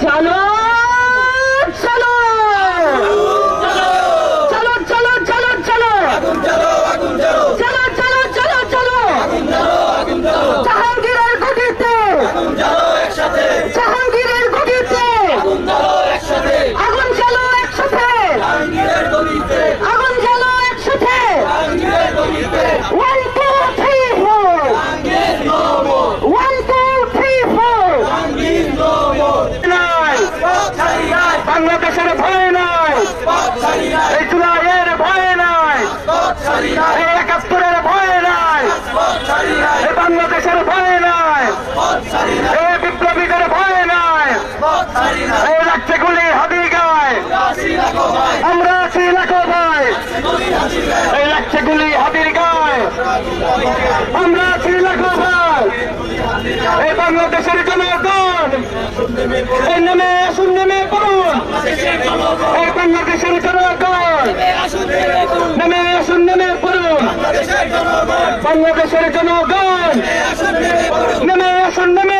চলো চলো। চলো চলো চলো চলো। চলো চলো চলো চলো। জাহাঙ্গীরের গতিতে জাহাঙ্গীরের গতিতে আগুন জ্বালো একসাথে। আগুন জ্বালো একসাথে। One two three four one two three four নাই বাংলাদেশের ভয় নাই এই জুলাইয়ের ভয় নাই। এই একাত্তরের ভয় নাই। এই বাংলাদেশের ভয় নাই। এই বিপ্লবীদের ভয় নাই। এই রাজ্যে গুলি হাবি গায়। আমরা আছি লাখো ভাই। এই রাজ্যে গুলি হাবির গায়। আমরা আছি লাখো ভাই। এই বাংলাদেশের জনগণ, এই নেমে আসুন নেমে পড়ুন এই বাংলাদেশের জনগণ নেমে আসুন নেমে পড়ুন বাংলাদেশের জনগণ। নেমে আসুন নেমে।